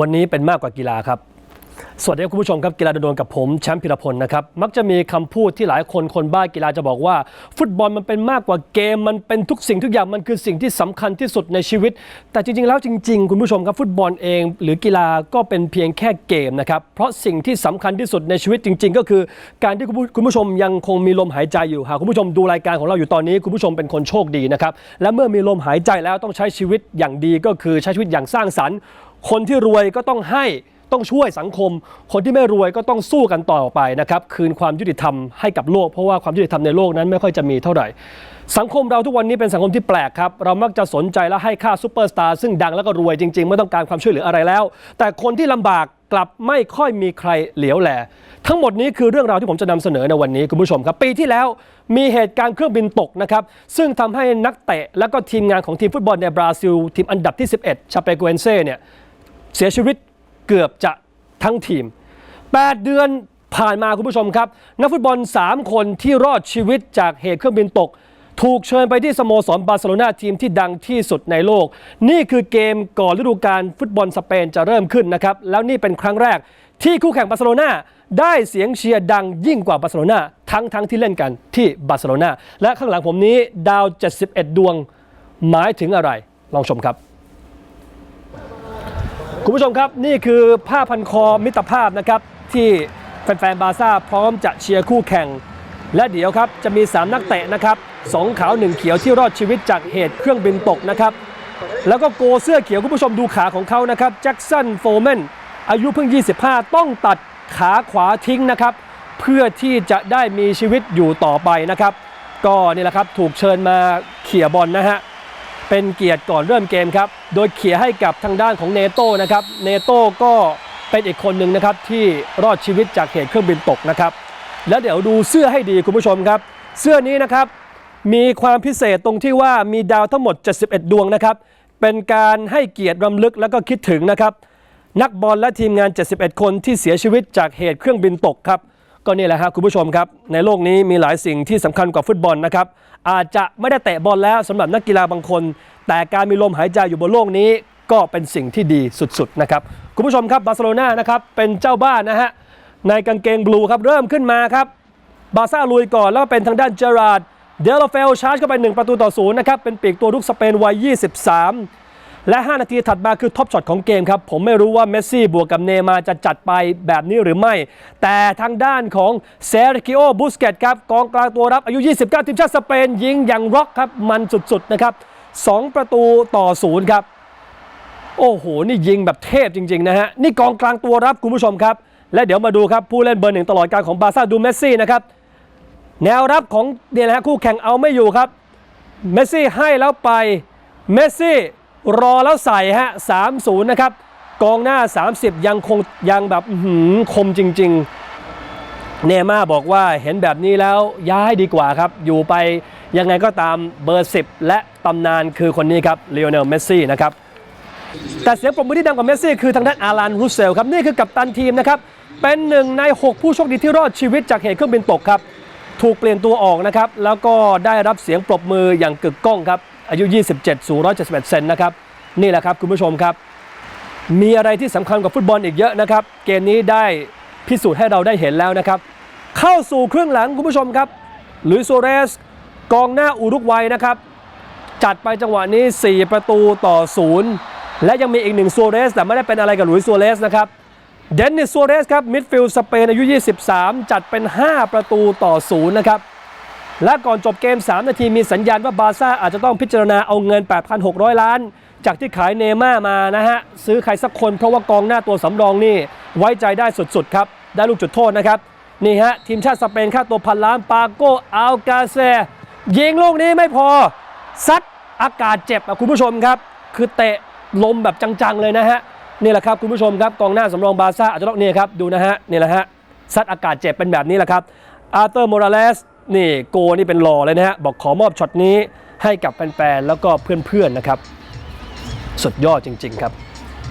วันนี้เป็นมากกว่ากีฬาครับ สวัสดีครับคุณผู้ชมครับกีฬาโดนกับผมแชมป์พิรพลนะครับ มักจะมีคำพูดที่หลายคนคนบ้ากีฬาจะบอกว่า ฟุตบอลมันเป็นมากกว่าเกม มันเป็นทุกสิ่งทุกอย่างมันคือสิ่งที่สำคัญที่สุดในชีวิต แต่จริง ๆ แล้วจริง ๆ คุณผู้ชมครับฟุตบอลเอง หรือกีฬาก็เป็นเพียงแค่เกมนะครับ เพราะสิ่งที่สำคัญที่สุดในชีวิตจริง ๆ ก็คือ การที่คุณผู้คุณผู้ชมยังคงมีลมหายใจอยู่หากคุณผู้ชมดูรายการของเราอยู่ตอนนี้คุณผู้ชมเป็นคนโชคดีนะครับและเมื่อมีลมหายใจแล้วต้องใช้ชีวิตอย่างดีก็คือใช้ชีวิตอย่างสร้างสรรค์ คนที่รวยก็ต้องให้ต้องช่วยสังคม คนที่ไม่รวยก็ต้องสู้กันต่อไปนะครับ คืนความยุติธรรมให้กับโลก เพราะว่าความยุติธรรมในโลกนั้นไม่ค่อยจะมีเท่าไหร่ สังคมเราทุกวันนี้เป็นสังคมที่แปลกครับ เรามักจะสนใจและให้ค่าซูเปอร์สตาร์ซึ่งดังแล้วก็รวยจริงๆ ไม่ต้องการความช่วยเหลืออะไรแล้ว แต่คนที่ลำบากกลับไม่ค่อยมีใครเหลียวแลทั้งหมดนี้คือเรื่องราวที่ผมจะนำเสนอในวันนี้คุณผู้ชมครับ ปีที่แล้วมีเหตุการณ์เครื่องบินตกนะครับ ซึ่งทำให้นักเตะและก็ทีมงานของทีมฟุตบอลในบราซิล ทีมอันดับที่ 11 ชาเปโกเอนเซ่เนี่ย เสียชีวิตเกือบจะทั้งทีม 8 เดือนผ่านมาคุณผู้ชมครับ นักฟุตบอล 3 คนที่รอดชีวิตจากเหตุเครื่องบินตก ถูกเชิญไปที่สโมสรบาร์เซโลนาทีมที่ดังที่สุดในโลก นี่คือเกมก่อนฤดูกาลฟุตบอลสเปนจะเริ่มขึ้นนะครับ แล้วนี่เป็นครั้งแรกที่คู่แข่งบาร์เซโลนาได้เสียงเชียร์ดังยิ่งกว่าบาร์เซโลนาทั้งทั้งที่เล่นกันที่บาร์เซโลนาและข้างหลังผมนี้ดาว 71 ดวงหมายถึงอะไร ลองชมครับ คุณผู้ชมครับนี่คือผ้าพันคอมิตรภาพนะครับที่แฟนๆบาซ่าพร้อมจะเชียร์คู่แข่ง และเดี๋ยวครับจะมี 3 นักเตะนะครับสองขาวหนึ่งเขียวที่รอดชีวิตจากเหตุเครื่องบินตกนะครับแล้วก็โกเสื้อเขียวคุณผู้ชมดูขาของเขานะครับแจ็คสันโฟร์แมนอายุเพิ่ง 25 ต้องตัดขาขวาทิ้งนะครับเพื่อที่จะได้มีชีวิตอยู่ต่อไปนะครับ ก็นี่แหละครับถูกเชิญมาเขี่ยบอลนะฮะ เป็นเกียรติก่อนเริ่มเกมครับ โดยเขี่ยให้กับทางด้านของเนโต้นะครับ เนโต้ก็เป็นอีกคนหนึ่งนะครับที่รอดชีวิตจากเหตุเครื่องบินตกนะครับ แล้วเดี๋ยวดูเสื้อให้ดีคุณผู้ชมครับ เสื้อนี้นะครับมีความพิเศษตรงที่ว่ามีดาวทั้งหมด 71 ดวงนะครับ เป็นการให้เกียรติรำลึกแล้วก็คิดถึงนะครับ นักบอลและทีมงาน 71 คนที่เสียชีวิตจากเหตุเครื่องบินตกครับ ก็นี่แหละครับคุณผู้ชมครับ ในโลกนี้มีหลายสิ่งที่สำคัญกว่าฟุตบอลนะครับ อาจจะไม่ได้เตะบอลแล้วสำหรับนักกีฬาบางคน แต่การมีลมหายใจอยู่บนโลกนี้ก็เป็นสิ่งที่ดีสุดๆนะครับคุณผู้ชมครับบาร์เซโลนานะครับเป็นเจ้าบ้านนะฮะในกางเกงบลูครับเริ่มขึ้นมาครับบาซ่าลุยก่อนแล้วก็เป็นทางด้านเจอราร์ดเดลเฟลชาร์จเข้าไป 1 ประตูต่อศูนย์นะครับเป็นปีกตัวรุกสเปนวัย 23 และ 5 นาทีถัดมาคือท็อปช็อตของเกมครับ ผมไม่รู้ว่าเมสซี่บวกกับเนมาจะจัดไปแบบนี้หรือไม่ แต่ทางด้านของเซร์กิโอบุสเกตครับกองกลางตัวรับอายุ 29 ทีมชาติสเปน ยิงอย่างร็อกครับ มันสุดๆนะครับ 2 ประตูต่อศูนย์ครับ โอ้โห นี่ยิงแบบเทพจริงๆนะฮะ นี่กองกลางตัวรับคุณผู้ชมครับ และเดี๋ยวมาดูครับ ผู้เล่นเบอร์หนึ่งตลอดการของบาร์ซ่าดูเมสซี่นะครับแนวรับของเนี่ยนะฮะคู่แข่งเอาไม่อยู่ครับเมสซี่ให้แล้วไปเมสซี่ รอแล้วใส่ฮะ3-0นะครับ กองหน้า 30 ยังคงยังแบบหือคมจริง ๆ เนม่าบอกว่าเห็นแบบนี้แล้วย้ายดีกว่าครับ อยู่ไปยังไงก็ตามเบอร์ 10 และตำนานคือคนนี้ครับเลโอเนลเมสซี่นะครับแต่เสียงปรบมือที่ดังกว่าเมสซี่คือทางด้านอารันรูเซลครับ นี่คือกัปตันทีมนะครับ เป็นหนึ่งใน 6 ผู้โชคดีที่รอดชีวิตจากเหตุเครื่องบินตกครับ ถูกเปลี่ยนตัวออกนะครับ แล้วก็ได้รับเสียงปรบมืออย่างกึกก้องครับ อายุ 27 สูง 171 เซนนะครับ นี่แหละครับคุณผู้ชมครับ มีอะไรที่สำคัญกว่าฟุตบอลอีกเยอะนะครับ เกมนี้ได้พิสูจน์ให้เราได้เห็นแล้วนะครับ เข้าสู่ครึ่งหลังคุณผู้ชมครับลุยโซเรส กองหน้าอุรุกวัยนะครับ จัดไปจังหวะนี้ 4 ประตูต่อ 0 และยังมีอีกหนึ่งโซเรส แต่ไม่ได้เป็นอะไรกับลุยส์ซัวเรสนะครับเดนนิสซัวเรสครับมิดฟิลด์สเปนอายุ 23 จัดเป็น 5 ประตูต่อ 0 นะครับ และก่อนจบเกม 3 นาทีมีสัญญาณว่าบาร์ซ่าอาจจะต้องพิจารณาเอาเงิน 8,600 ล้าน จากที่ขายเนม่ามานะฮะ ซื้อใครสักคนเพราะว่ากองหน้าตัวสำรองนี่ ไว้ใจได้สุดๆครับ ได้ลูกจุดโทษนะครับ นี่ฮะ ทีมชาติสเปนค่าตัวพันล้านปาโกอัลกาเซยิงลูกนี้ไม่พอ ซัดอากาศเจ็บอะคุณผู้ชมครับ คือเตะลมแบบจังๆเลยนะฮะนี่แหละครับคุณผู้ชมครับกองหน้าสำรองบาร์ซ่าอาจจะต้องนี่ครับดูนะฮะนี่แหละฮะซัดอากาศเจ็บเป็นแบบนี้แหละครับอาร์เตอร์โมราเลส นี่โกนี่เป็นหล่อเลยนะฮะ บอกขอมอบช็อตนี้ให้กับแฟนๆ แล้วก็เพื่อนๆ นะครับ สุดยอดจริง ๆ ครับ